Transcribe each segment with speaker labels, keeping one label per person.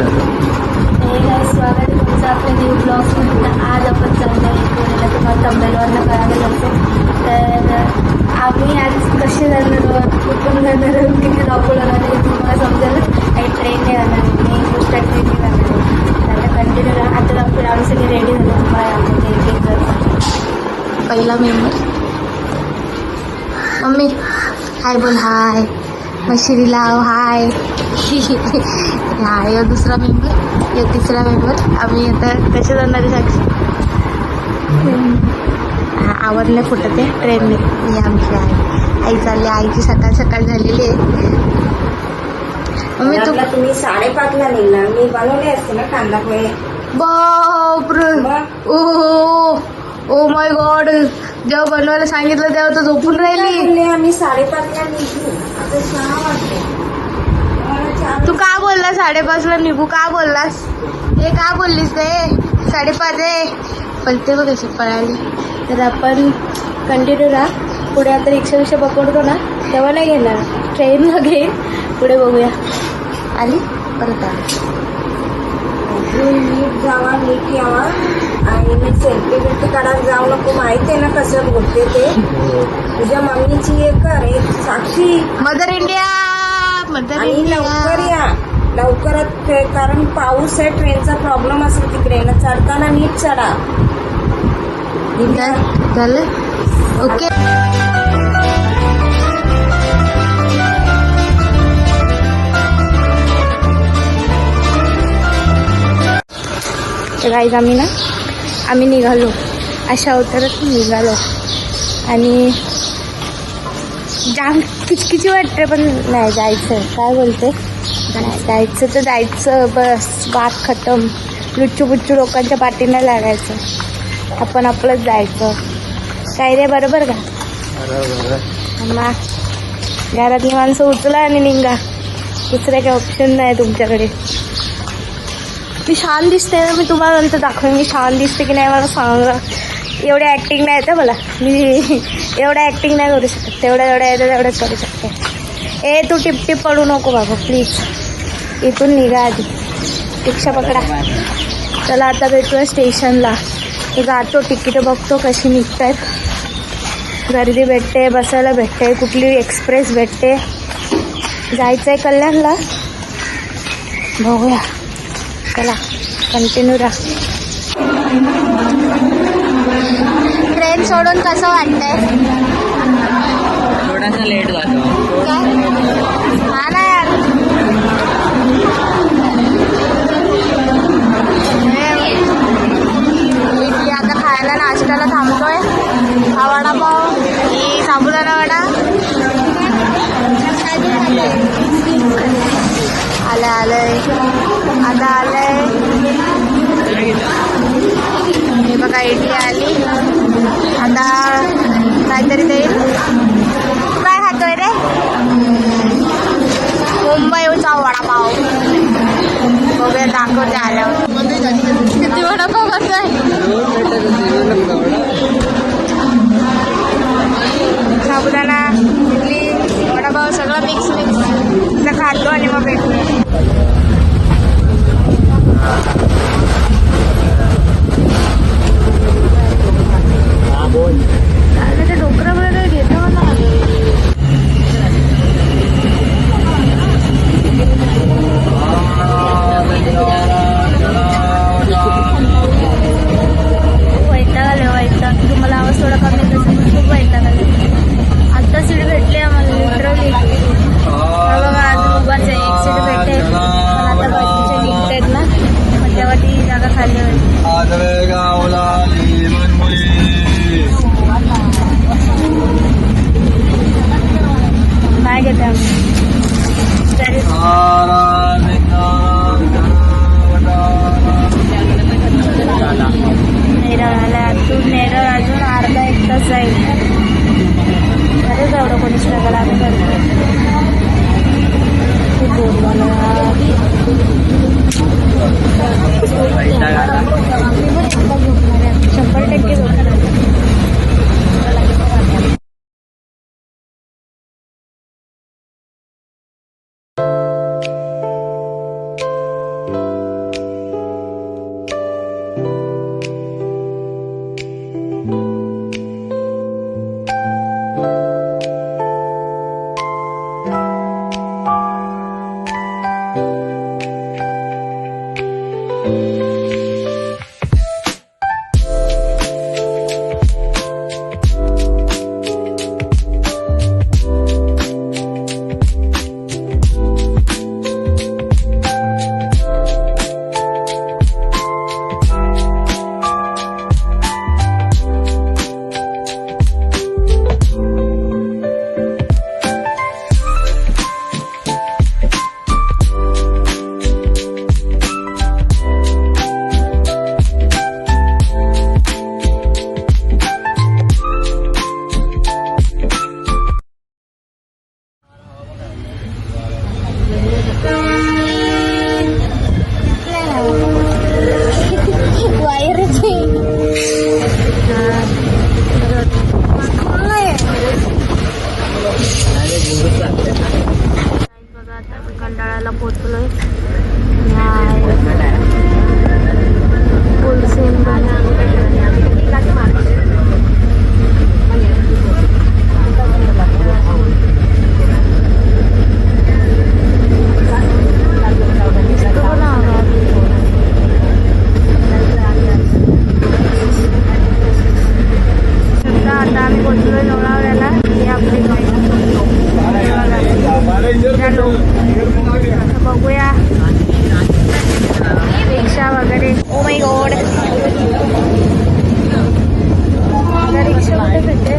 Speaker 1: हे स्वागत तुमचं आपल्या न्यू ब्लॉग्समध्ये आज आपण चाललो आहे पुण्याला तुम्हाला तंबेलवरनं कळालं तर आम्ही आज कसे जाणार आहोत कुठून जाणार आहोत किती धावपळ होणार आहे तुम्हाला समजेल आणि ट्रेनने जाणार मी गोष्ट ट्रेनने जाणार आहे आता कंटिन्यू आता आपण आम्ही सगळे रेडी झालो तुम्हाला आमच्या पहिला मेंबर मम्मी हाय बोल हाय मशिरी लाव हाय. हा यो दुसरा मेंबर यो तिसरा मेंबर आम्ही आता कसे जाणार आहे साक्षी. आवरले फुटत आहे ट्रेनने ही आमची आई. आई चालली. आईची सकाळ सकाळ झालेली आहे. मम्मी तू
Speaker 2: तुम्ही साडेपाचला निघणार. मी बनवले असते ना कांदा पोहे. मग?
Speaker 1: Oh oh my god. जेव्हा बनवायला सांगितलं तेव्हा तर झोपून राहिली.
Speaker 2: आम्ही साडेपाचला निघू. आता सहा वाजले
Speaker 1: तू का बोलला साडेपाचला निघू? का बोललास? हे का बोललीस ते साडेपाच आहे पलते बघ कशी पळाली. तर आपण कंटिन्यू राहा पुढे आता रिक्षा विक्षा पकडतो ना तेव्हा नाही घेणार. ट्रेनला घेईन. पुढे बघूया. आली? परत आली.
Speaker 2: नीट जावा नीट यावा. आणि मी सेल्फी बिल्फी काढायला जाऊ नको. माहिती आहे ना कसं बोलते ते. तुझ्या मम्मीची हे कर एक साक्षी.
Speaker 1: मदर इंडिया मदर
Speaker 2: आणि लवकर
Speaker 1: इंडिया
Speaker 2: या लवकरात कारण पाऊस आहे ट्रेनचा प्रॉब्लेम असेल तिकडे. ना चढताना नीट चढा.
Speaker 1: झालं? ओके. तर गाईज आम्ही ना आम्ही निघालो. अशा अवतारात निघालो. आणि जाम किचकिची वाटते पण नाही जायचं. काय बोलते? नाही, जायचं तर जायचं. बस बात खतम. लुच्चू बुच्चू लोकांच्या पाठीनं लागायचं. आपण आपलंच जायचं. काय रे बरोबर का? अम्मा घरातली माणसं उचला आणि निघा. दुसरं काही ऑप्शन नाही तुमच्याकडे. मी छान दिसते ना मी तुम्हाला नंतर दाखवेन मी छान दिसते की नाही मला सांगा. एवढी ॲक्टिंग नाही येतं मला. मी एवढं ॲक्टिंग नाही करू शकत. तेवढं एवढं येतं तेवढंच करू शकते. ए तू टिपटिप पडू नको बाबा प्लीज इथून निघा आधी. रिक्षा पकडा. चला आता भेटूया स्टेशनला. मी जातो तिकीटं बघतो कशी निघतात गर्दी भेटते बसायला भेटते कुठली एक्सप्रेस भेटते. जायचं आहे कल्याणला. बघूया. चला कंटिन्यू राहा. ट्रेन सोडून कसं वाटतंय?
Speaker 3: थोडासा लेट जातो.
Speaker 1: काय हा ना यार. आता खायला नाश्त्याला थांबतोय. हा वडापाव ही साबुदाणा वडा. आलं आलंय. आता आलंय. बघा इडली आली. आता काहीतरी देईल तू काय खातोय रे? मुंबईचा वडापाव. बघूया दाखवते आल्यावर. किती वडापाव खातोय? साबुदाणा इडली वडापाव सगळं मिक्स मिक्स खातो आणि मग भेटतो काय घेते आम्ही तरी नेरळ आला तू नेरळ अजून अर्धा एक तास जाईल खरंच एवढं कोणी स्ट्रगल आम्ही करतो खूप बोर झालं
Speaker 3: वगैरे. ओ
Speaker 1: माय गॉड भेटते?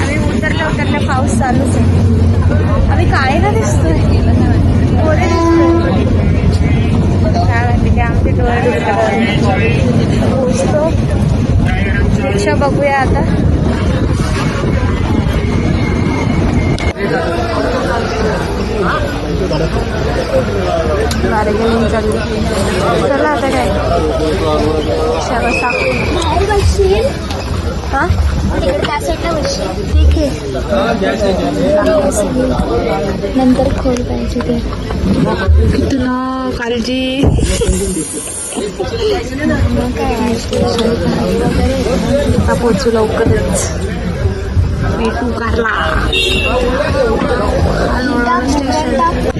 Speaker 1: आम्ही उतरल्या उतरल्या पाऊस चालूच आहे. आम्ही काळे ना दिसतोय? कोरे दिसतोय. काय म्हणते की आमचे डोळे पोचतो रिक्षा बघूया आता. बार्गेनिंग चालली चला. आता काय सगळं साखू हा ठीक आहे नंतर खोल पाहिजे ते तुला काळजी मग काय आता पोचू लवकरच भेटू कारला स्टेशन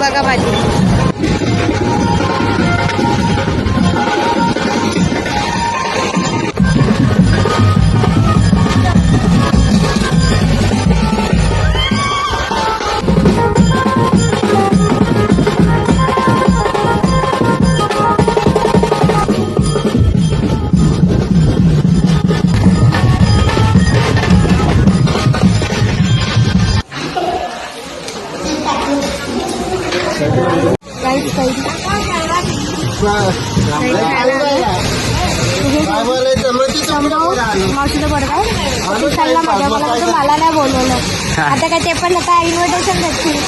Speaker 1: बघा भाजी. आता काय ते पण आता इन्व्हिटेशन भेटतील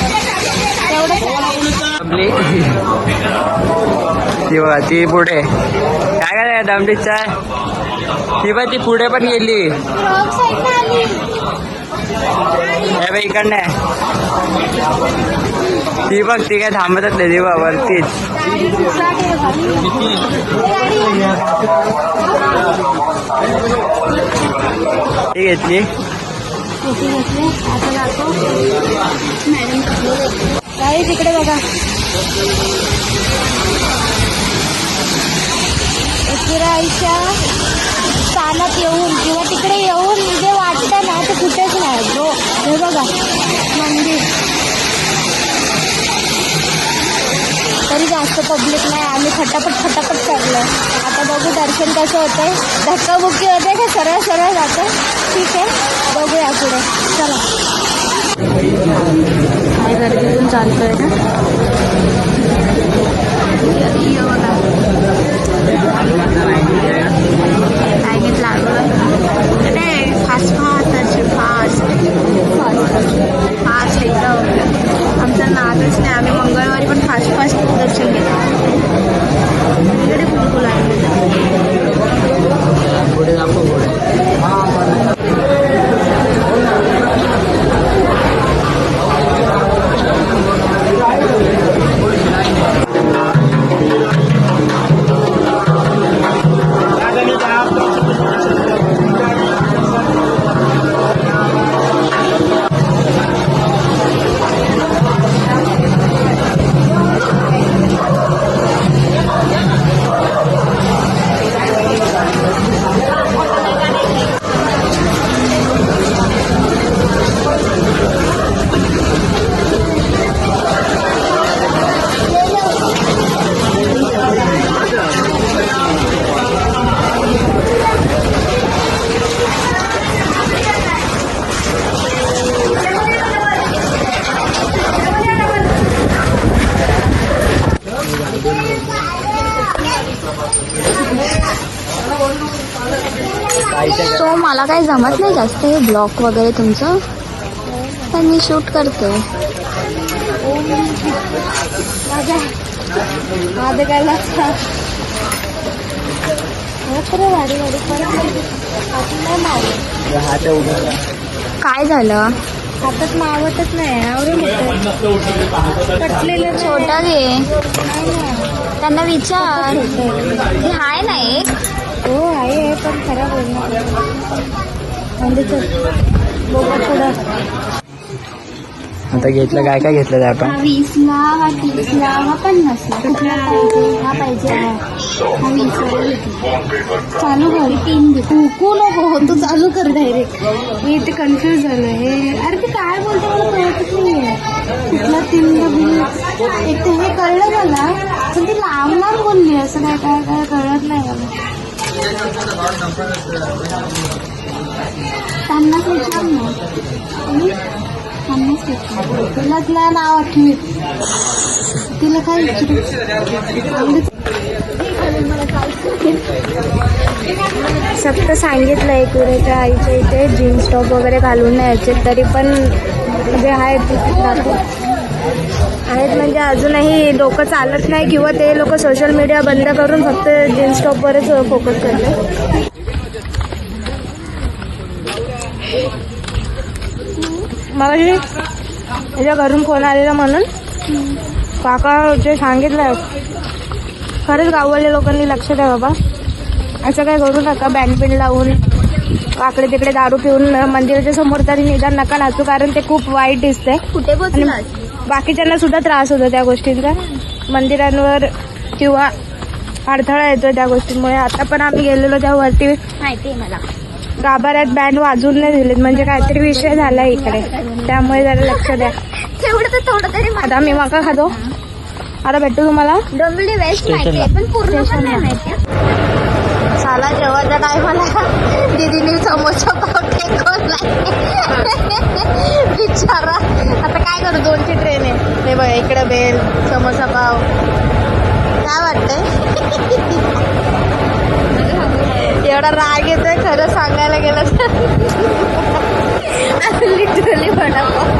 Speaker 3: ती पुढे. काय काय दमडीच चाय ती बघ ती पुढे पण गेली. हे बाई इकडनं. ती बघ ती काय थांबतच नाही बघ वरतीच. ती घेतली.
Speaker 1: काही तिकडे बघा आईच्या स्थानात येऊन किंवा तिकडे येऊन जे वाटतं ना ते कुठेच नाही हे बघा मंदिर तरी जास्त पब्लिक नाही. आम्ही फटाफट फटाफट चढलो आता बघू दर्शन कसं होतंय. धक्काबुक्की होते का? सरळ सरळ जातं ठीक आहे. बघूया पुढे. चला. काय गर्दी चालतोय ना? जमत नाही जास्त हे ब्लॉक वगैरे तुमचं? पण मी शूट करते. माझं काय झालं? हातात मावतच नाही आवडे कटलेलं छोटा घे त्यांना विचार. हे हाय ना एक? हो आहे आहे, पण खराब होईल
Speaker 3: आता घेतलं काय काय घेतलं ते
Speaker 1: हा
Speaker 3: आपण
Speaker 1: वीसला हा तीसला हा पन्नासला कुठला पाहिजे हा पाहिजे हा. हा वीसला घेतला. चालू कर. तीन नको हो तू चालू कर डायरेक्ट मी इथे कन्फ्युज झालं. हे अरे ते काय बोलते? मला कळतच नाहीये. कुठला तीन बिल एक तर हे कळलं मला पण ती लांब लांब बोलली असं काय काय काय कळत नाही मला. पन्नास विचार ना. पन्नास विचार तिला तिला नाव आठवी तिला काय सप्त फक्त सांगितलं आहे वेळेच्या आईच्या इथे जीन्स टॉप वगैरे घालून यायचे तरी पण जे आहेत आहेत म्हणजे अजूनही डोकं चालत नाही किंवा ते लोक सोशल मीडिया बंद करून फक्त जीन्स टॉपवरच फोकस करतात. मला त्याच्या घरून फोन आलेला म्हणून काका जे सांगितलं खरंच गाववाल्या लोकांनी लक्ष द्या बाबा. असं काय करू नका बँड पिन लावून वाकडे तिकडे दारू पिऊन मंदिराच्या समोर तरी निदान नका नाचू कारण ते खूप वाईट दिसतंय.
Speaker 2: कुठे
Speaker 1: बाकीच्यांना सुद्धा त्रास होतो त्या गोष्टींचा. मंदिरांवर किंवा अडथळा येतो त्या गोष्टींमुळे. आता पण आम्ही गेलेलो त्या वरती
Speaker 2: माहिती आहे मला.
Speaker 1: गाभाऱ्यात बँड वाजून नाही दिलेत. म्हणजे काहीतरी विषय झाला इकडे. त्यामुळे जरा लक्ष द्या.
Speaker 2: तेवढं तर थोडं तरी
Speaker 1: आता मी मका खातो. आता भेटतो तुम्हाला?
Speaker 2: डोंबिवली वेस्ट माहिती आहे पण पूर्ण पण नाही माहिती
Speaker 1: साला जेवायच्या टायमाला दीदीने समोसा पाव टेकवलाय बिचारा आता काय करू दोनची ट्रेन आहे. हे बघ इकडे बेल समोसा पाव. काय वाटतंय? एवढा राग येतोय खरं सांगायला गेलं तर. लिटरली वडापाव